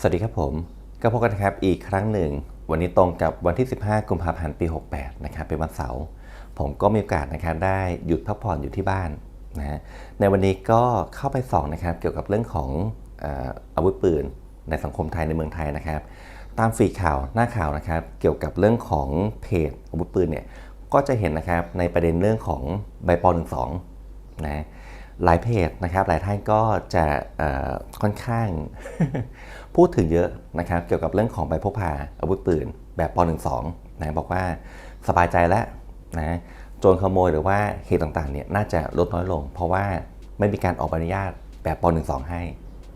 สวัสดีครับผมก็พบกันนะครับอีกครั้งหนึ่ง วันนี้ตรงกับวันที่ 15 กุมภาพันธ์ปี 68 นะครับเป็นวันเสาร์ผมก็มีโอกาสนะครับได้หยุดพักผ่อนอยู่ที่บ้านนะฮะในวันนี้ก็เข้าไปส่องนะครับเกี่ยวกับเรื่องของอาวุธปืนในสังคมไทยในเมืองไทยนะครับ ตามฟีดข่าวหน้าข่าวนะครับ เกี่ยวกับเรื่องของเพจอาวุธปืนเนี่ยก็จะเห็นนะครับในประเด็นเรื่องของใบป .12 นะ หลายเพจนะครับ หลายท่านก็จะค่อนข้าง พูดถึงเยอะนะครับ เกี่ยวกับเรื่องของใบพกพาอาวุธปืนแบบป .12 นะบอกว่าสบายใจแล้วนะโจรขโมยหรือว่าเหตุต่างๆเนี่ยน่าจะลดน้อยลง เพราะว่าไม่มีการออกใบอนุญาตแบบป .12 ให้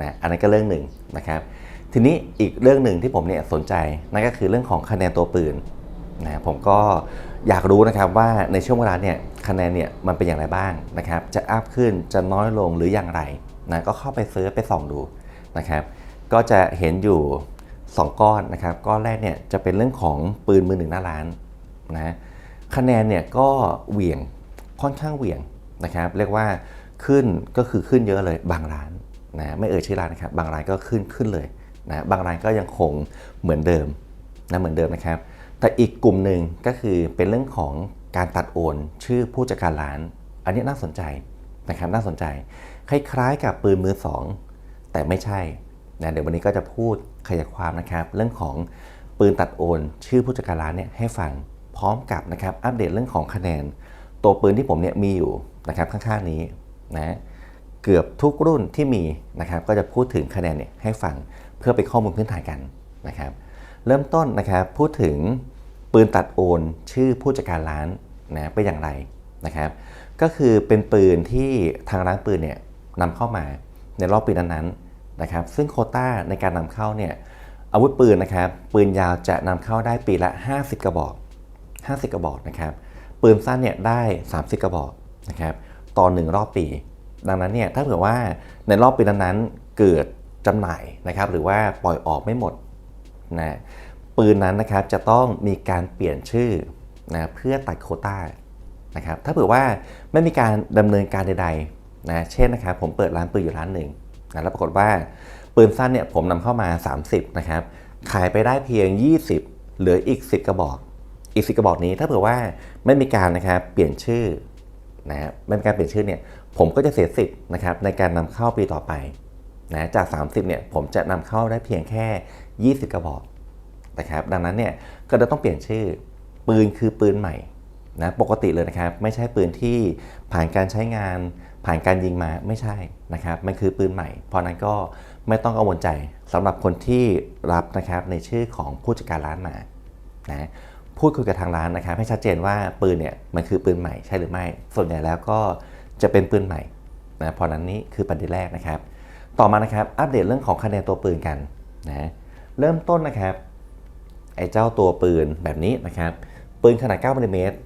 นะอันนั้นก็เรื่องหนึ่งนะครับ ทีนี้อีกเรื่องหนึ่งที่ผมเนี่ยสนใจนั่นก็คือเรื่องของคะแนนตัวปืนนะผมก็ อยากรู้นะครับว่าในช่วงเวลาเนี่ยคะแนนเนี่ยมันเป็นอย่างไรบ้างนะครับ จะอัพขึ้นจะน้อยลงหรืออย่างไรนะก็เข้าไปเซิร์ชไปส่องดูนะครับ ก็จะเห็นอยู่ 2 ก้อนนะครับ ก้อนแรกเนี่ยจะเป็นเรื่องของปืนมือหนึ่งหน้าร้านนะคะแนนเนี่ยก็เหวี่ยงค่อนข้างเหวี่ยงนะครับ เรียกว่าขึ้นก็คือขึ้นเยอะเลยบางร้านนะไม่เอ่ยชื่อร้านนะครับ บางร้านก็ขึ้นขึ้นเลยนะบางร้านก็ยังคงเหมือนเดิมนะเหมือนเดิมนะครับ แต่อีกกลุ่มหนึ่งก็คือเป็นเรื่องของการตัดโอนชื่อผู้จัดการร้าน อันนี้น่าสนใจนะครับน่าสนใจ คล้ายๆ กับปืนมือสองแต่ไม่ใช่นะเดี๋ยววันนี้ก็จะพูดขยายความนะครับเรื่องของปืนตัดโอน ชื่อผู้จัดการร้านเนี่ยให้ฟังพร้อมกับนะครับอัปเดตเรื่องของคะแนน ตัวปืนที่ผมเนี่ยมีอยู่นะครับข้างๆนี้นะเกือบทุกรุ่นที่มีนะครับก็จะพูดถึงคะแนนเนี่ยให้ฟังเพื่อเป็นข้อมูลพื้นฐานกันนะครับ เริ่มต้นนะครับพูดถึง ปืนตัดโอนชื่อผู้จัดการร้านนะเป็นอย่างไรนะครับ ก็คือเป็นปืนที่ทางร้านปืนเนี่ยนำเข้ามาในรอบปีนั้นๆนะครับ ซึ่งโคต้าในการนำเข้าเนี่ยอาวุธปืนนะครับ ปืนยาวจะนำเข้าได้ปีละ 50 กระบอก 50 กระบอกนะครับ ปืนสั้นเนี่ยได้ 30 กระบอกนะครับต่อหนึ่งรอบปี ดังนั้นเนี่ยถ้าเผื่อว่าในรอบปีนั้นๆเกิดจำหน่ายนะครับ หรือว่าปล่อยออกไม่หมดนะ ปืนนั้นนะครับจะต้องมีการเปลี่ยนชื่อนะเพื่อตัดโคต้านะครับถ้าเผื่อว่าไม่มีการดำเนินการใดๆนะเช่นนะครับผมเปิดร้านปืนอยู่ร้านหนึ่งนะแล้วปรากฏว่าปืนสั้นเนี่ยผมนำเข้ามา 30นะครับขายไปได้เพียง 20 เหลืออีก 10 กระบอก อีก 10 กระบอกนี้ถ้าเผื่อว่าไม่มีการนะครับเปลี่ยนชื่อนะไม่มีการเปลี่ยนชื่อเนี่ยผมก็จะเสียสิทธิ์นะครับในการนำเข้าปีต่อไปนะจาก 30เนี่ยผมจะนำเข้าได้เพียงแค่ 20 กระบอก นะครับดังนั้นเนี่ยก็จะต้องเปลี่ยนชื่อปืนคือปืนใหม่นะปกติเลยนะครับไม่ใช่ปืนที่ผ่านการใช้งาน ผ่านการยิงมาไม่ใช่นะครับมันคือปืนใหม่ เพราะนั้นก็ไม่ต้องกังวลใจสำหรับคนที่รับนะครับในชื่อของผู้จัดการร้านมานะพูดคุยกับทางร้านนะครับ ให้ชัดเจนว่าปืนเนี่ยมันคือปืนใหม่ใช่หรือไม่ ส่วนใหญ่แล้วก็จะเป็นปืนใหม่นะเพราะนั้นนี่คือประเด็นแรกนะครับ ต่อมานะครับอัปเดตเรื่องของคะแนนตัวปืนกันนะเริ่มต้นนะครับ ไอ้เจ้าตัวปืนแบบนี้นะครับ ปืนขนาด9มิลลิเมตร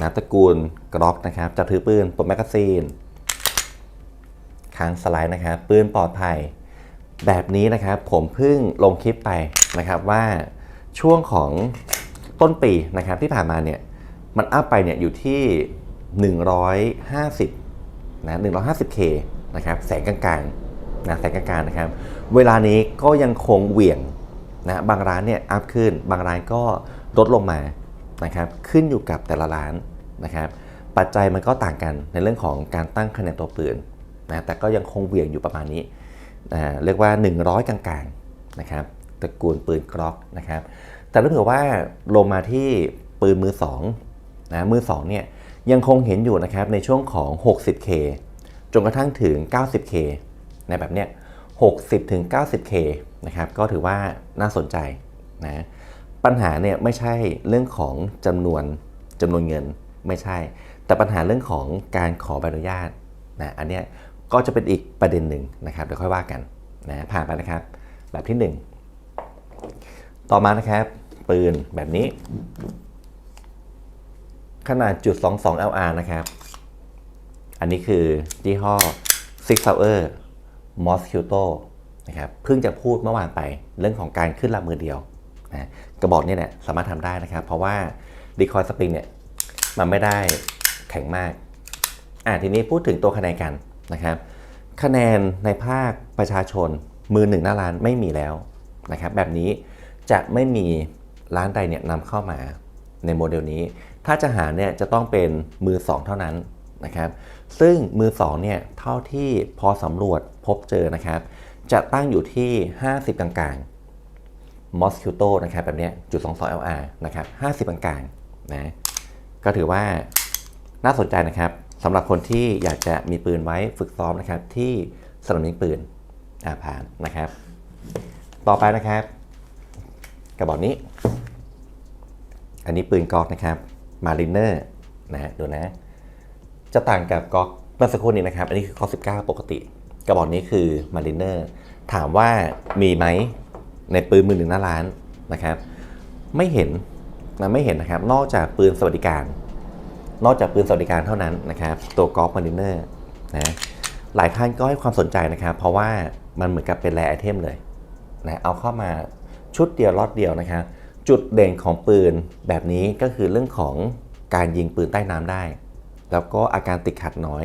นะตระกูลกร็อกนะครับจับถือปืนปลดแมกกาซีนค้างสไลด์นะครับ ปืนปลอดภัย แบบนี้นะครับผมเพิ่งลงคลิปไปนะครับว่าช่วงของต้นปีนะครับที่ผ่านมาเนี่ยมันอัพไปเนี่ยอยู่ที่ 150นะ 150K นะครับแสงกลางๆนะแสงกลางๆนะครับ เวลานี้ก็ยังคงเหวี่ยง นะบางร้านเนี่ยอัพขึ้น บางร้านก็ลดลงมานะครับขึ้นอยู่กับแต่ละร้านนะครับปัจจัยมันก็ต่างกันในเรื่องของการตั้งคะแนนตัวปืนนะแต่ก็ยังคงเหวี่ยงอยู่ประมาณนี้นะเรียกว่า 100 กลางๆนะครับตระกูลปืนกล็อกนะครับแต่ถ้าเผื่อว่าลงมาที่ปืนมือ2นะมือ2เนี่ยยังคงเห็นอยู่นะครับในช่วงของ 60K จนกระทั่งถึง 90K ในแบบเนี้ย60ถึง 90K นะครับก็ถือว่าน่าสนใจนะปัญหาเนี่ยไม่ใช่เรื่องของจำนวนจำนวนเงินไม่ใช่ แต่ปัญหาเรื่องของการขอใบอนุญาตนะอันเนี้ยก็จะเป็นอีกประเด็นหนึ่งนะครับเดี๋ยวค่อยว่ากันนะผ่านไปนะครับแบบที่ 1 ต่อมานะครับ ปืนแบบนี้ ขนาดจุด22 LR นะครับ อันนี้คือยี่ห้อ Six Hour Mosquito นะครับเพิ่งจะพูดเมื่อวานไปเรื่องของการขึ้นลำมือเดียวนะกระบอกนี้เนี่ยสามารถทำได้นะครับ เพราะว่า Decoy Spring เนี่ยมันไม่ได้แข็งมากอะทีนี้พูดถึงตัวคะแนนกันนะครับ คะแนนในภาคประชาชนมือหนึ่งหน้าร้านไม่มีแล้วนะครับ แบบนี้จะไม่มีร้านใดเนี่ยนำเข้ามาในโมเดลนี้ ถ้าจะหาเนี่ยจะต้องเป็นมือสองเท่านั้นนะครับ ซึ่งมือสองเนี่ยเท่าที่พอสำรวจพบเจอนะครับ จะตั้งอยู่ที่ 50 กลางๆ Mosquito นะครับแบบนี้จุด22 LR นะครับ 50 กลางๆนะก็ถือว่าน่าสนใจนะครับสำหรับคนที่อยากจะมีปืนไว้ฝึกซ้อมนะครับที่สนามยิงปืนอ่าผ่านนะครับ ต่อไปนะครับ กระบอกนี้ อันนี้ปืนก๊อกนะครับมาริเนอร์นะฮะดูนะ จะต่างกับก๊อกเมื่อสักครู่นี้นะครับ อันนี้คือก๊อก19 ปกติ กระบอกนี้คือมาริเนอร์ถามว่ามีไหมในปืนมือหนึ่งหน้าร้านนะครับ ไม่เห็นนะไม่เห็นนะครับ นอกจากปืนสวัสดิการ นอกจากปืนสวัสดิการเท่านั้นนะครับ ตัวก๊อกมาริเนอร์นะหลายท่านก็ให้ความสนใจนะครับ เพราะว่ามันเหมือนกับเป็นแรไอเทมเลยนะเอาเข้ามาชุดเดียวล็อตเดียวนะครับ จุดเด่นของปืนแบบนี้ก็คือเรื่องของการยิงปืนใต้น้ำได้ แล้วก็อาการติดขัดน้อย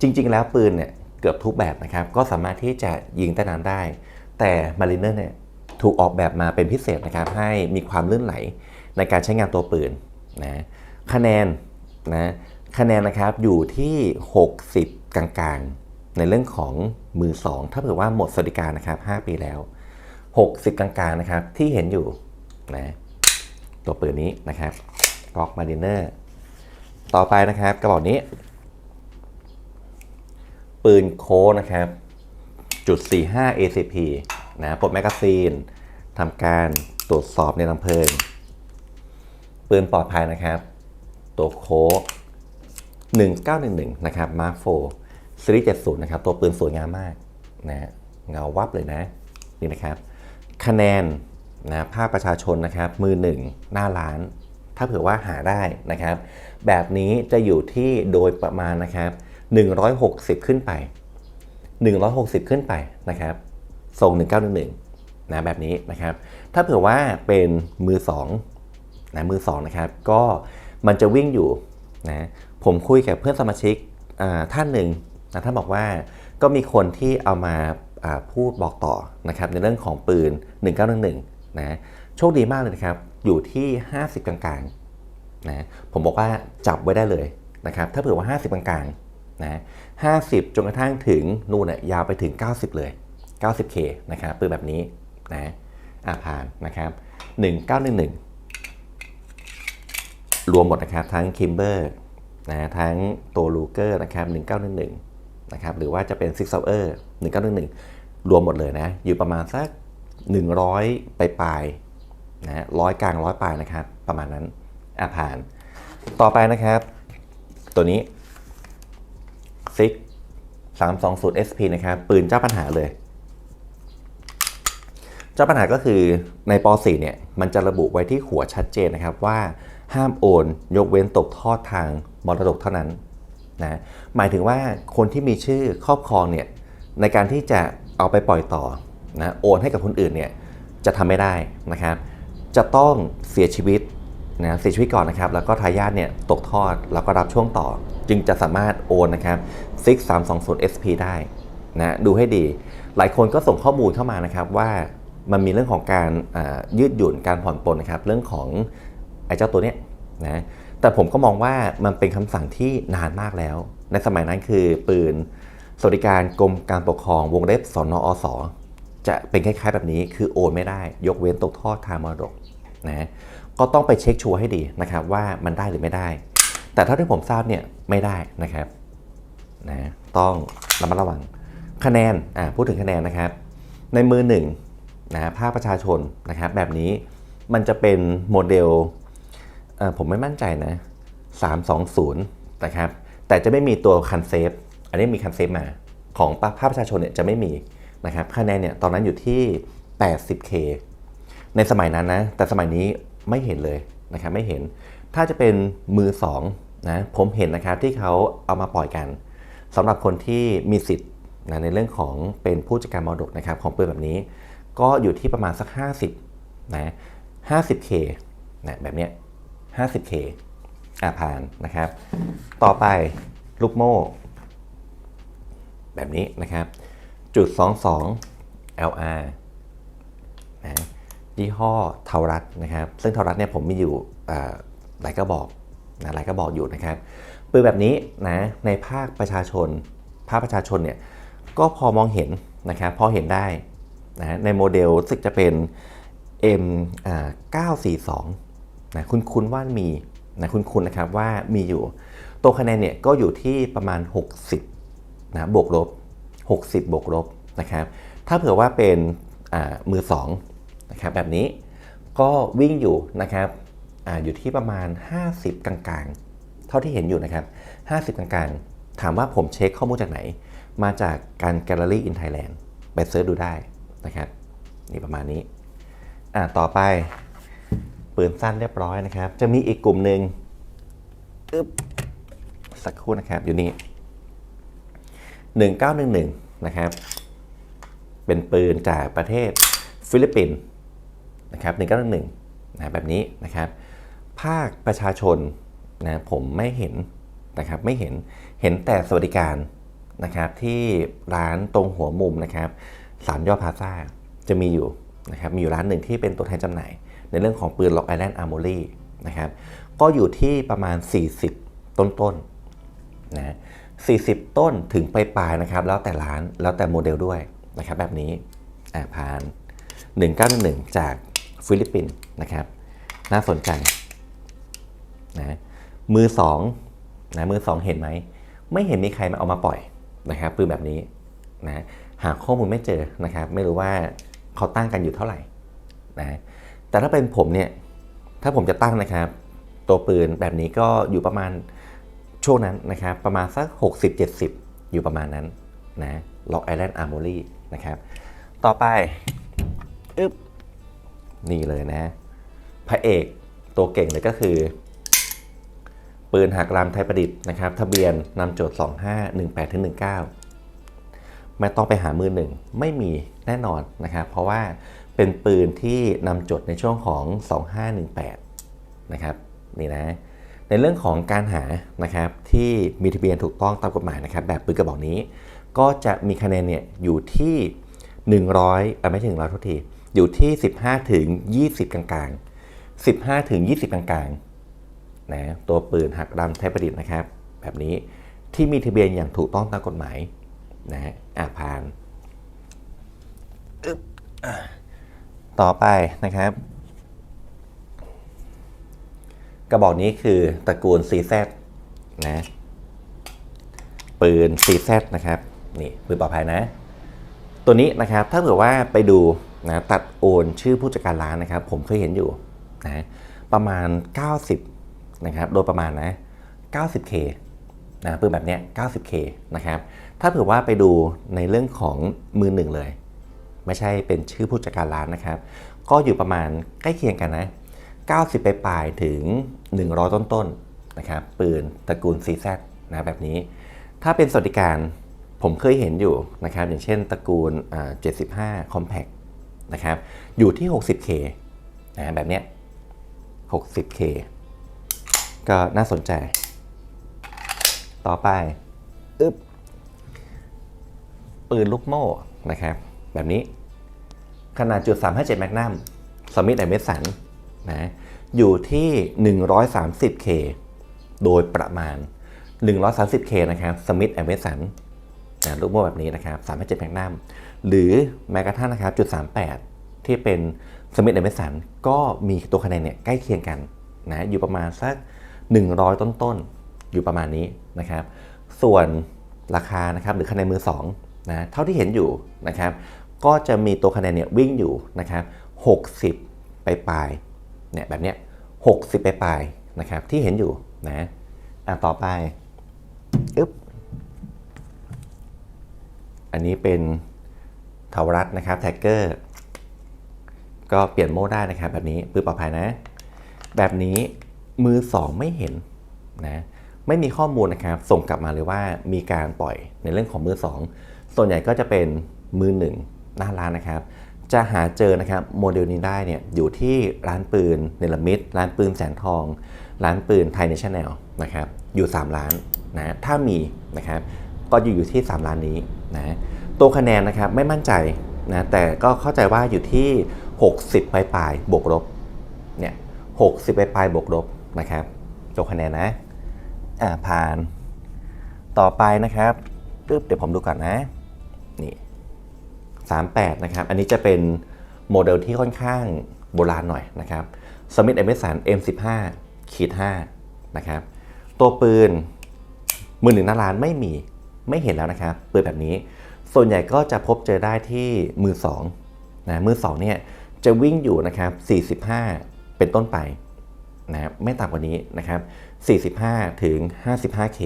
จริง ๆ แล้วปืนเนี่ย กือบทุกแบบนะครับ ก็สามารถที่จะยิงใต้น้ำได้ แต่มาริเนอร์เนี่ยถูกออกแบบมาเป็นพิเศษนะครับ ให้มีความลื่นไหลในการใช้งานตัวปืนนะคะแนนนะคะแนนนะครับอยู่ที่ 60 กลางๆ ในเรื่องของมือ 2 ถ้าเผื่อว่าหมดสวัสดิการนะครับ5ปีแล้ว 60 กลางๆนะครับที่เห็นอยู่นะตัวปืนนี้นะครับกอกมาริเนอร์ต่อไปนะครับกระบอกนี้ ปืนโค้ดนะครับจุด45 ACP นะปลดแมกกาซีนทำการตรวจสอบในลำเพลิง ปืนปลอดภัยนะครับ ตัวโค้ด1911 นะครับ Mark 4ซีรีส์70 นะครับ ตัวปืนสวยงามมากนะเงาวับเลยนะ นี่นะครับ คะแนนนะภาคประชาชนนะครับ มือหนึ่งหน้าร้าน ถ้าเผื่อว่าหาได้นะครับ แบบนี้จะอยู่ที่โดยประมาณนะครับ 160 ขึ้นไป 160 ขึ้นไปนะครับส่ง 1911นะแบบนี้นะครับ ถ้าเผื่อว่าเป็นมือ2นะมือ2นะครับ ก็มันจะวิ่งอยู่นะผมคุยกับเพื่อนสมาชิกท่านหนึ่งนะท่านบอกว่าก็มีคนที่เอามาพูดบอกต่อนะครับในเรื่องของปืน 1911นะโชคดีมากเลยนะครับ อยู่ที่ 50 กลางๆนะผมบอกว่าจับไว้ได้เลยนะครับ ถ้าเผื่อว่า 50 กลางๆ นะ50จนกระทั่งถึงนู่นน่ยยาวไปถึง 90 เลย 90K นะครับปืนแบบนี้นะอาผ่านนะครับ 1911 รวมหมดนะครับทั้งคิมเบอร์นะทั้งตัวลูเกอร์นะครับ 1911 นะครับ หรือว่าจะเป็นซิกเซอร์1911 รวมหมดเลยนะ อยู่ประมาณสัก 100ไปปลายนะร้อยกลางร้อยปลายนะครับ ประมาณนั้นอาผ่าน ต่อไปนะครับ ตัวนี้ ซิก320 SP นะครับปืนเจ้าปัญหาเลย เจ้าปัญหาก็คือในป .4 เนี่ยมันจะระบุไว้ที่หัวชัดเจนนะครับว่าห้ามโอนยกเว้นตกทอดทางมรดกเท่านั้นนะหมายถึงว่าคนที่มีชื่อครอบครองเนี่ยในการที่จะเอาไปปล่อยต่อนะโอนให้กับคนอื่นเนี่ยจะทำไม่ได้นะครับ จะต้องเสียชีวิตนะเสียชีวิตก่อนนะครับ แล้วก็ทายาทเนี่ยตกทอดแล้วก็รับช่วงต่อ จึงจะสามารถโอนนะครับ6320 SP ได้นะดูให้ดี หลายคนก็ส่งข้อมูลเข้ามานะครับว่ามันมีเรื่องของการยืดหยุ่นการผ่อนปลนนะครับเรื่องของไอ้เจ้าตัวเนี้ยนะแต่ผมก็มองว่ามันเป็นคำสั่งที่นานมากแล้ว ในสมัยนั้นคือปืนสวัสดิการกรมการปกครองวงเล็บสนอสจะเป็นคล้ายๆ แบบนี้คือโอนไม่ได้ ยกเว้นตกทอดทางมรดกนะก็ต้องไปเช็คชัวร์ให้ดีนะครับว่ามันได้หรือไม่ได้ แต่เท่าที่ผมทราบเนี่ยไม่ได้นะครับนะต้องระมัดระวังคะแนนอ่าพูดถึงคะแนนนะครับ ในมือหนึ่งนะภาคประชาชนนะครับแบบนี้มันจะเป็นโมเดลผมไม่มั่นใจนะ 320 นะครับ แต่จะไม่มีตัวคันเซฟ อันนี้มีคันเซฟมา ของภาคประชาชนเนี่ยจะไม่มีนะครับคะแนนเนี่ยตอนนั้นอยู่ที่ 80K ในสมัยนั้นนะ แต่สมัยนี้ไม่เห็นเลยนะครับไม่เห็น ถ้าจะเป็นมือ 2 นะผมเห็นนะครับที่เขาเอามาปล่อยกันสำหรับคนที่มีสิทธิ์นะในเรื่องของเป็นผู้จัดการมรดกนะครับของปืนแบบนี้ ก็อยู่ที่ประมาณสัก 50นะ 50K นะแบบเนี้ย 50K อ่าผ่านนะครับ ต่อไปลูกโม่ แบบนี้นะครับจุด 22 LR นะยี่ห้อเทารัตนะครับ ซึ่งเทารัตเนี่ยผมมีอยู่หลายกระบอก นะหลายกระบอกอยู่นะครับปืนแบบนี้นะในภาคประชาชน ภาคประชาชนเนี่ยก็พอมองเห็นนะครับพอเห็นได้นะในโมเดลสึกจะเป็น M 942นะคุณคุณว่ามีนะคุณคุณนะครับว่ามีอยู่ ตัวคะแนนเนี่ยก็อยู่ที่ประมาณ 60นะบวกลบ 60 บวกลบนะครับถ้าเผื่อว่าเป็นมือ2นะครับแบบนี้ก็วิ่งอยู่นะครับ ออยู่ที่ประมาณ 50 กลางๆ เท่าที่เห็นอยู่นะครับ 50 กลางๆ ถามว่าผมเช็คข้อมูลจากไหน มาจากการ Gallery in Thailand ไปเซิร์ชดูได้นะครับนี่ประมาณนี้อ่าต่อไปปืนสั้นเรียบร้อยนะครับ จะมีอีกกลุ่มหนึ่งอึ๊บสักครู่นะครับอยู่นี่1911 นะครับ เป็นปืนจากประเทศฟิลิปปินส์นะครับ1911นะแบบนี้นะครับ ภาคประชาชนนะผมไม่เห็นนะครับไม่เห็นเห็นแต่สวัสดิการนะครับที่ร้านตรงหัวมุมนะครับสามยอดพาซ่าจะมีอยู่นะครับมีอยู่ร้านหนึ่งที่เป็นตัวแทนจำหน่าย ในเรื่องของปืนล็อกไอแลนด์อาร์โมรี่นะครับก็อยู่ที่ประมาณ 40 ต้นๆนะ40 ต้นถึงปลายๆนะครับแล้วแต่ร้านแล้วแต่โมเดลด้วยนะครับแบบนี้อ่าผ่าน 1911 จากฟิลิปปินส์นะครับน่าสนใจ นะมือ2นะมือ 2 เห็นไหม ไม่เห็นมีใครมาเอามาปล่อยนะครับปืนแบบนี้นะหาข้อมูลไม่เจอนะครับ ไม่รู้ว่าเขาตั้งกันอยู่เท่าไหร่นะแต่ถ้าเป็นผมเนี่ยถ้าผมจะตั้งนะครับ ตัวปืนแบบนี้ก็อยู่ประมาณช่วงนั้นนะครับ ประมาณสัก 60-70 อยู่ประมาณนั้นนะล็อกไอแลนด์อาร์โมรีนะครับ ต่อไปอึ๊บนี่เลยนะ พระเอกตัวเก่งเลยก็คือ ปืนหักลำไทยประดิษฐ์นะครับทะเบียนนำโจทย์ 2518ถึง19 ไม่ต้องไปหามือหนึ่งไม่มีแน่นอนนะครับเพราะว่าเป็นปืนที่นำจดในช่วงของ 2518 นะครับนี่นะในเรื่องของการหานะครับที่มีทะเบียนถูกต้องตามกฎหมายนะครับแบบปืนกระบอกนี้ ก็จะมีคะแนนเนี่ยอยู่ที่ 100อ่ไม่ถึงร้อยทุกทีอยู่ที่ 15ถึง20 กลางๆ 15ถึง20 กลางๆ นะตัวปืนหักลำไทยประดิษฐ์นะครับ แบบนี้ที่มีทะเบียนอย่างถูกต้องตามกฎหมายนะฮะอะผ่านต่อไปนะครับ กระบอกนี้คือตระกูล CZ นะปืน CZ นะครับนี่ปืนปลอดภัยนะ ตัวนี้นะครับถ้าเผื่อว่าไปดูนะตัดโอนชื่อผู้จัดการร้านนะครับ ผมเคยเห็นอยู่นะประมาณ 90 นะครับโดยประมาณนะ 90k นะปืนแบบเนี้ย 90k นะครับถ้าเผื่อว่าไปดูในเรื่องของมือหนึ่งเลย ไม่ใช่เป็นชื่อผู้จัดการร้านนะครับ ก็อยู่ประมาณใกล้เคียงกันนะ 90 ไปปลายถึง 100 ต้นๆนนะครับปืนตระกูล CZ นะแบบนี้ ถ้าเป็นสวัสดิการผมเคยเห็นอยู่นะครับอย่างเช่นตระกูลอ่า75 Compact นะครับอยู่ที่ 60K นะแบบเนี้ย 60K ก็น่าสนใจ ต่อไปอึ๊บปืนลูกโม่นะครับ แบบนี้ขนาดจุด357แมกนัมสมิธแอนเมสันนะอยู่ที่ 130K โดยประมาณ 130K นะครับสมิธแอนเมสันนะลูกโม่แบบนี้นะครับ357แมกนัมหรือแม้กระทั่งนะครับจุด38 ที่เป็นสมิธแอนเมสันก็มีตัวคะแนนเนี่ยใกล้เคียงกันนะอยู่ประมาณสัก 100 ต้นๆอยู่ประมาณนี้นะครับ ส่วนราคานะครับหรือคะแนนมือ2นะเท่าที่เห็นอยู่นะครับ ก็จะมีตัวคะแนนเนี่ยวิ่งอยู่นะครับ60 ไปปลายเนี่ยแบบเนี้ย60 ไปปลายนะครับที่เห็นอยู่นะอะต่อไปอึ๊บอันนี้เป็นทาวรัสนะครับแท็กเกอร์ก็เปลี่ยนโมดได้นะครับ แบบนี้ปืนปลอดภัยนะ แบบนี้ มือ 2 ไม่เห็นนะไม่มีข้อมูลนะครับ ส่งกลับมาเลยว่ามีการปล่อยในเรื่องของมือ 2 ส่วนใหญ่ก็จะเป็นมือ 1 หน้าร้านนะครับ จะหาเจอนะครับโมเดลนี้ได้เนี่ยอยู่ที่ร้านปืนเนลมิดร้านปืนแสนทอง ร้านปืนไทยเนชั่นแนลนะครับอยู่ 3 ร้านนะถ้ามีนะครับก็อยู่อยู่ที่ 3 ร้านนี้นะตัวคะแนนนะครับไม่มั่นใจนะแต่ก็เข้าใจว่าอยู่ที่ 60 ปลายปลายบวกลบเนี่ย60ปลายปลายบวกลบ นะครับจบคะแนนนะอ่าผ่านต่อไปนะครับปึ๊บเดี๋ยวผมดูก่อนนะนี่38นะครับอันนี้จะเป็นโมเดลที่ค่อนข้างโบราณหน่อยนะครับ Smith Emerson M15 ขีด5นะครับตัวปืนมือหนึ่งหน้าร้านไม่มีไม่เห็นแล้วนะครับปืนแบบนี้ ส่วนใหญ่ก็จะพบเจอได้ที่มือ2นะมือ2เนี่ยจะวิ่งอยู่นะครับ45 เป็นต้นไป นะครับไม่ต่ำกว่านี้นะครับ45 ถึง 55K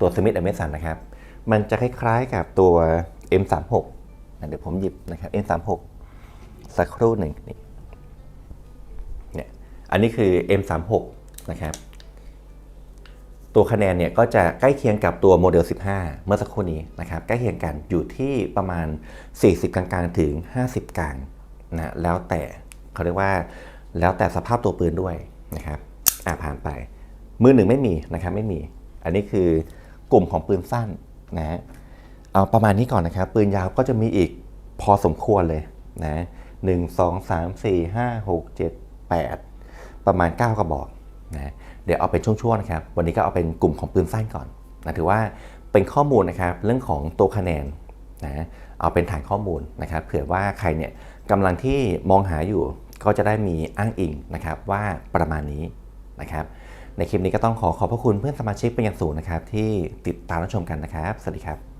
ตัว Smith Emerson นะครับ มันจะคล้ายๆกับตัว M36 นะเดี๋ยวผมหยิบนะครับ M36 สักครู่หนึ่งนี่เนี่ยอันนี้คือ M36 นะครับ ตัวคะแนนเนี่ยก็จะใกล้เคียงกับตัวโมเดล 15 เมื่อสักครู่นี้นะครับ ใกล้เคียงกันอยู่ที่ประมาณ 40 กลางๆ ถึง 50 กลางนะแล้วแต่เขาเรียกว่า แล้วแต่สภาพตัวปืนด้วยนะครับอ่าผ่านไป มือหนึ่งไม่มีนะครับไม่มี อันนี้คือกลุ่มของปืนสั้นนะฮะเอาประมาณนี้ก่อนนะครับ ปืนยาวก็จะมีอีกพอสมควรเลยนะหนึ่งสองสามสี่ห้าหกเจ็ดแปดประมาณ 9 กระบอกนะเดี๋ยวเอาเป็นช่วงๆนะครับ วันนี้ก็เอาเป็นกลุ่มของปืนสั้นก่อนนะถือว่าเป็นข้อมูลนะครับเรื่องของตัวคะแนนนะเอาเป็นฐานข้อมูลนะครับเผื่อว่าใครเนี่ยกำลังที่มองหาอยู่ ก็จะได้มีอ้างอิงนะครับว่าประมาณนี้นะครับ ในคลิปนี้ก็ต้องขอขอบพระคุณเพื่อนสมาชิกเป็นอย่างสูงนะครับที่ติดตามรับชมกันนะครับ สวัสดีครับ